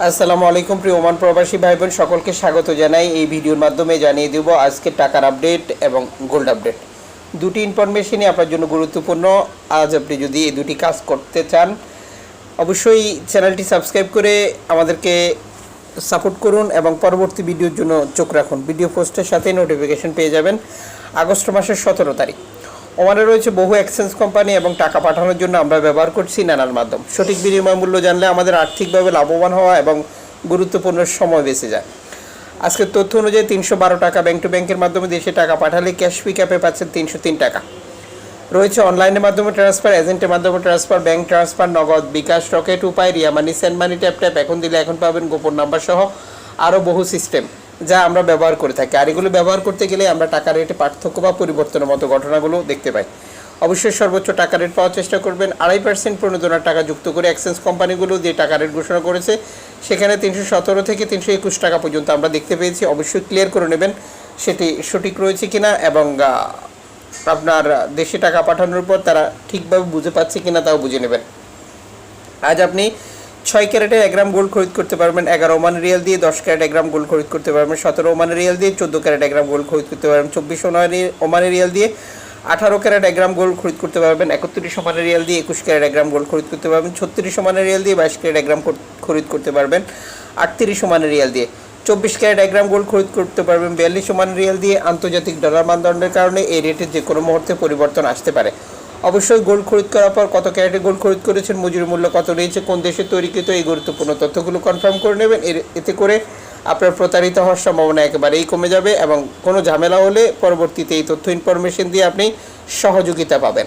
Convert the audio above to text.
আসসালামু আলাইকুম, প্রিয় ওমান প্রবাসী ভাই বোন সকলকে স্বাগত জানাই। এই ভিডিওর মাধ্যমে জানিয়ে দেব আজকে টাকার আপডেট এবং গোল্ড আপডেট। দুটি ইনফরমেশনই আপনার জন্য গুরুত্বপূর্ণ। আজ আপনি যদি এই দুটি কাজ করতে চান, অবশ্যই চ্যানেলটি সাবস্ক্রাইব করে আমাদেরকে সাপোর্ট করুন এবং পরবর্তী ভিডিওর জন্য চোখ রাখুন। ভিডিও পোস্টের সাথে নোটিফিকেশন পেয়ে যাবেন। আগস্ট মাসের সতেরো তারিখ। ওমানে রয়েছে বহু এক্সচেঞ্জ কোম্পানি এবং টাকা পাঠানোর জন্য আমরা ব্যবহার করছি নানান মাধ্যম। সঠিক বিনিময় মূল্য জানলে আমাদের আর্থিকভাবে লাভবান হওয়া এবং গুরুত্বপূর্ণ সময় বেঁচে যায়। আজকের তথ্য অনুযায়ী তিনশো বারো টাকা ব্যাংক টু ব্যাংকের মাধ্যমে দেশে টাকা পাঠালে ক্যাশ পিক পাচ্ছেন তিনশো তিন টাকা। রয়েছে অনলাইনের মাধ্যমে ট্রান্সফার এজেন্টের মাধ্যমে transfer bank transfer Nagad bKash Rocket Upay, Ria money send money tap tap এখন দিলে এখন পাবেন গোপন নাম্বার সহ আরও বহু সিস্টেম যা আমরা ব্যবহার করে থাকি। আর এগুলো ব্যবহার করতে গেলে আমরা টাকা রেটে পার্থক্য বা পরিবর্তনের মতো ঘটনাগুলো দেখতে পাই। অবশ্যই সর্বোচ্চ টাকা রেট পাওয়ার চেষ্টা করবেন। আড়াই পার্সেন্ট প্রণোদনার টাকা যুক্ত করে এক্সচেঞ্জ কোম্পানিগুলো যে টাকা রেট ঘোষণা করেছে, সেখানে তিনশো সতেরো থেকে তিনশো একুশ টাকা পর্যন্ত আমরা দেখতে পেয়েছি। অবশ্যই ক্লিয়ার করে নেবেন সেটি সঠিক রয়েছে কিনা এবং আপনার দেশে টাকা পাঠানোর পর তারা ঠিকভাবে বুঝে পাচ্ছে কিনা তাও বুঝে নেবেন। আজ আপনি ছয় ক্যারেটে এক গ্রাম গোল্ড খরিদ করতে পারবেন, এগারো ওমান রিয়াল দিয়ে দশ ক্যারেট এক গ্রাম গোল্ড খরিদ করতে পারবেন, সতেরো ওমান রিয়াল দিয়ে চোদ্দ ক্যারেট এক গ্রাম গোল্ড খরিদ করতে পারবেন, চব্বিশ ওমান রিয়াল দিয়ে আঠারো ক্যারেট এক গ্রাম গোল্ড খরিদ করতে পারবেন, একত্রিশ ওমান রিয়াল দিয়ে একুশ ক্যারেট এক গ্রাম গোল্ড খরিদ করতে পারবেন, ছত্রিশ ওমান রিয়াল দিয়ে বাইশ ক্যারেট এক গ্রাম খরিদ করতে পারবেন, আটত্রিশ ওমান রিয়াল দিয়ে চব্বিশ ক্যারেট এক গ্রাম গোল্ড খরিদ করতে পারবেন, বিয়াল্লিশ ওমান রিয়াল দিয়ে আন্তর্জাতিক ডলার মানদণ্ডের কারণে এই রেটের যে কোনো মুহূর্তে পরিবর্তন আসতে পারে। অবশ্যই গোল্ড খরিদ করার পর কত ক্যারেটে গোল্ড খরিদ করেছেন, মজুরি মূল্য কত রয়েছে, কোন দেশে তৈরিকৃত, এই গুরুত্বপূর্ণ তথ্যগুলো কনফার্ম করে নেবেন। এর- এতে করে আপনার প্রতারিত হওয়ার সম্ভাবনা একেবারেই কমে যাবে এবং কোনো ঝামেলা হলে পরবর্তীতে এই তথ্য ইনফরমেশন দিয়ে আপনি সহযোগিতা পাবেন।